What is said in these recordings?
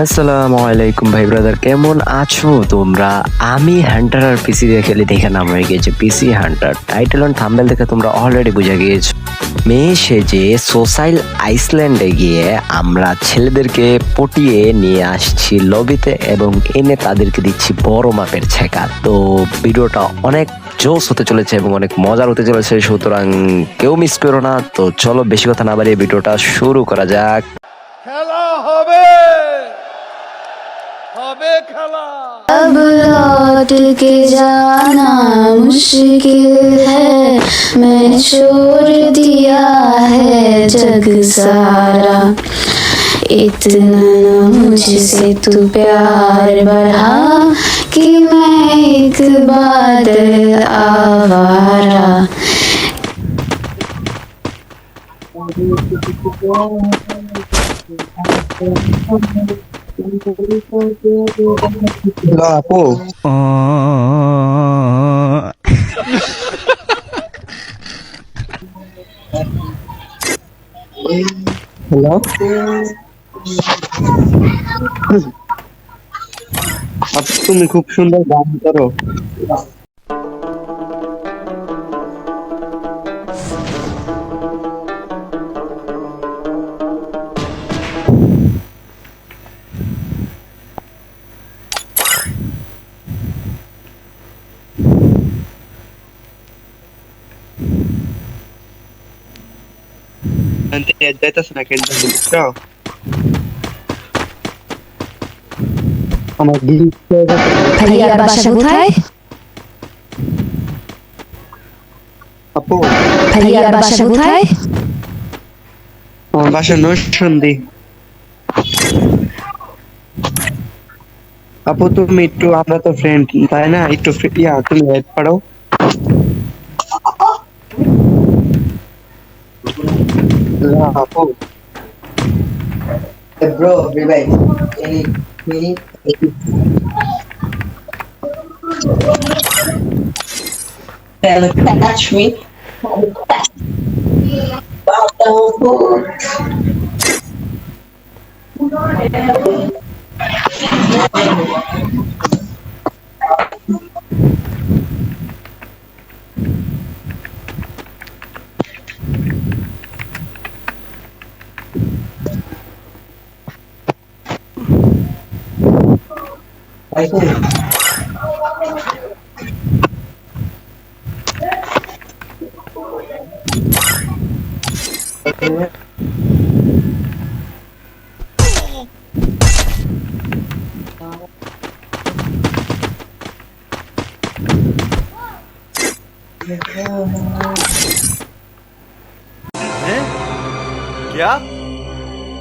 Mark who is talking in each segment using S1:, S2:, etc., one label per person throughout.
S1: আসসালামু আলাইকুম ভাই ব্রাদার কেমন আছো তোমরা? আমি হান্টার আর পিসি দিয়ে খেলে, দেখে নাম হয়ে গেছে PC hunter title on thumbnail দেখে তোমরা অলরেডি বুঝে গিয়েছো। মেয়ে সেজে সোসাইল আইসল্যান্ডে গিয়ে আমরা ছেলেদেরকে পটিয়ে নিয়ে আসছি লবিতে এবং এনে তাদেরকে দিচ্ছি বড় মাপের ছেকা। তো ভিডিওটা অনেক জোস হতে চলেছে এবং অনেক মজার হতে চলেছে, সুতরাং কেউ মিস করো না। তো চলো, বেশি কথা না বাড়িয়ে ভিডিওটা শুরু করা যাক।
S2: খেলা হবে! হবে খেলা
S3: अब लौट के जाना मुश्किल है मैंने छोड़ दिया है जग सारा इतना न मुझसे तू प्यार बढ़ा कि मैं एक बादल आवारा
S4: হ্যালো আপু হ্যালো আপু তুমি খুব সুন্দর গান করো। যাইতাছ না কেন বুঝছ আমার
S5: ভাইয়ার বাসা কোথায়
S4: আপু
S5: ভাইয়ার বাসা কোথায়
S4: আমার বাসা নরসন্দী আপু তুমি একটু আমরা তো ফ্রেন্ড তাই না একটু ইয়া তুমি হেল্প করো Hey
S6: bro, rewind. Any minute? Can catch me? Bata ko.
S2: क्या?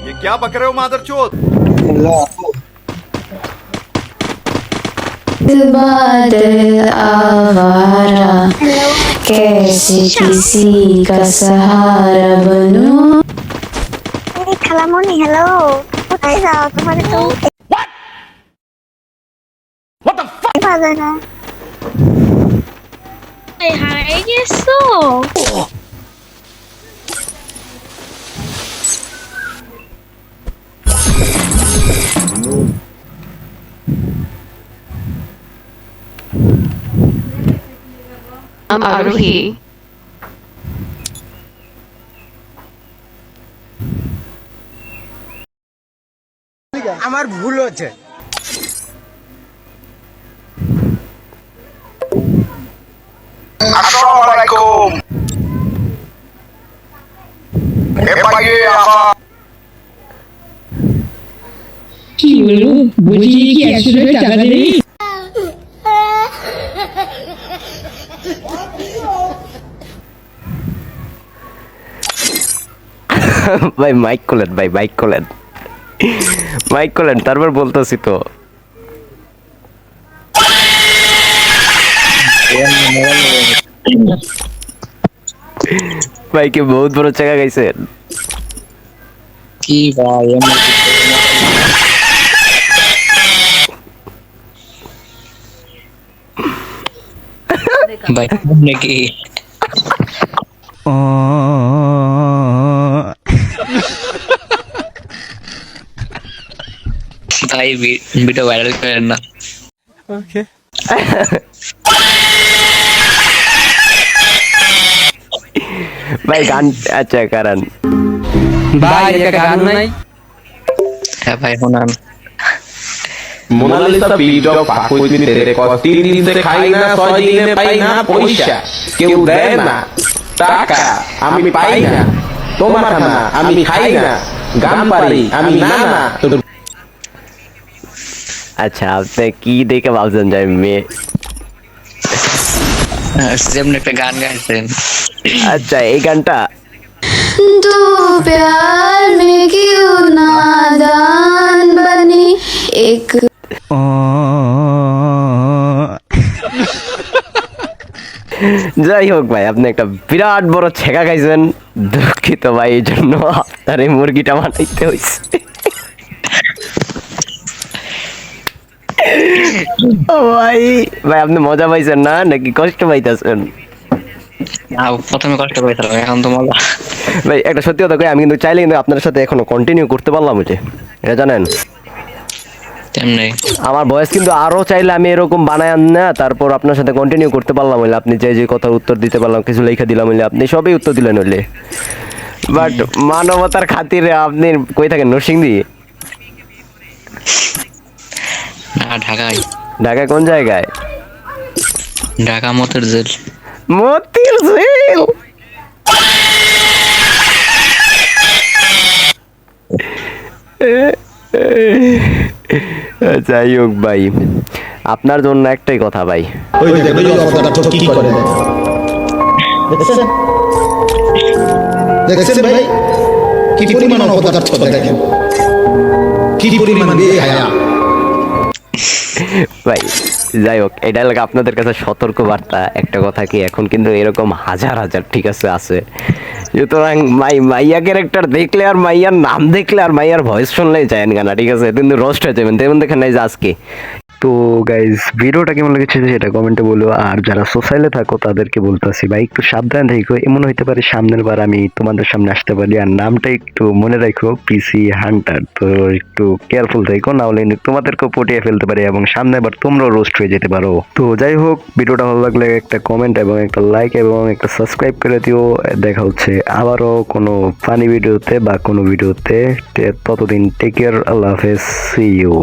S2: ये क्या बक रहे हो मादर
S4: चोत আপু
S3: बादल आवारा कैसे किसी का सहारा बनूं
S7: এই খালামণি হ্যালো কোথায় যাও তোমার তো পাওয়া যায় না হারিয়ে গেছো
S5: আমি আরোহী
S6: আমার ভুল হচ্ছে
S2: Assalamualaikum. Epaye apa?
S8: কি বলব বলছি কি একশো টাকা দেবে
S1: ভাই মাইক খোলেন, ভাই মাইক খোলেন। মাইক খোলেন, তারপর বলতেছি তো। ভাইকে বহুত বড় চাকা গাইছেন।
S4: কি ভাই ভাই নাকি
S9: ভাই ভি- ভিডিও ভাইরাল করেন না
S1: ভাই গান আচ্ছা কারণ।
S10: ভাই একটা গান নাই।
S9: হ্যাঁ ভাই শোনান।
S10: মোনালিসা পিডক পাকুইতি তেরে কস তিন দিন से খাই না ছয় দিনে পাই না পয়সা কেউ দেয় না টাকা আমি পাই না তোমার খানা আমি খাই না গান পারি আমি না না তোর
S1: আচ্ছা আপনি কি দেখে ভাবছেন যে আমি মেয়ে
S9: হ্যাঁ, যেমন একটা গান গাইছেন
S1: আচ্ছা এই গানটা
S3: तू प्यार में क्यों नादान बनी एक
S1: যাই হোক ভাই আপনি একটা বিরাট বড় ছেঁকা খাইছেন। দুঃখিত ভাই এই জন্য আপনার এই মুরগিটা বানাইতে হয়েছে ভাই ভাই আপনি মজা পাইছেন না? নাকি কষ্ট পাইতেছেন?
S9: প্রথমে কষ্ট পেয়েছিলাম এখন তো মজা।
S1: ভাই একটা সত্যি কথা কই আমি কিন্তু চাইলে কিন্তু আপনার সাথে এখনও কন্টিনিউ করতে পারলাম যে। এটা জানেন?
S9: তেমনি।
S1: আমার বয়স কিন্তু আরও চাইলে আমি এরকম বানায় না তারপর আপনার সাথে কন্টিনিউ করতে পারলাম হইলে। আপনি যে যে কথার উত্তর দিতে পারলাম কিছু লেখা দিলাম হইলে আপনি সবই উত্তর দিলেন হইলে। বাট মানবতার খাতিরে আপনি কই থাকেন নরসিংদী?
S9: না ঢাকায়।
S1: ঢাকা কোন জায়গায়?
S9: ঢাকা মতের জেল।
S1: মতির ঝিল যাই হোক ভাই, আপনার জন্য একটাই কথা ভাই।
S11: কি পরিমাণ অবতার ছোট দেখেন? কি পরিমাণ বেহায়া
S1: ভাই যাই হোক এটা লাগে আপনাদের কাছে সতর্ক বার্তা একটা কথা কি, এখন কিন্তু এরকম হাজার হাজার ঠিক আছে আছে। সুতরাং মাই, মাইয়া ক্যারেক্টার দেখলে আর মাইয়ার নাম দেখলে আর মাইয়ার ভয়েস শুনলেই যায় না, ঠিক আছে? কিন্তু রোস্ট হয়ে যাবেন। তেমন দেখেন নাই যে আজকে তো গাইজ ভিডিওটা কেমন লেগেছে সেটা কমেন্টে বলো। আর যারা সোশ্যালে থাকো, তাদেরকে বলতেছি, ভাই, একটু সাবধান থেকো। এমন হইতে পারে সামনের বার আমি তোমাদের সামনে আসতে পারি। আর নামটা একটু মনে রাখো পিসি হান্টার তো একটু কেয়ারফুল থেকো, না হলে তোমাদেরকেও পটিয়ে ফেলতে পারে এবং সামনে বার তোমরাও রোস্ট হয়ে যেতে পারো। তো যাই হোক, ভিডিওটা ভালো লাগলে একটা কমেন্ট এবং একটা লাইক এবং একটা সাবস্ক্রাইব করে দিও। দেখা হচ্ছে আবারও কোনো ফানি ভিডিওতে বা কোনো ভিডিওতে ততদিন টেক কেয়ার আল্লাহ হাফেজ সি ইউ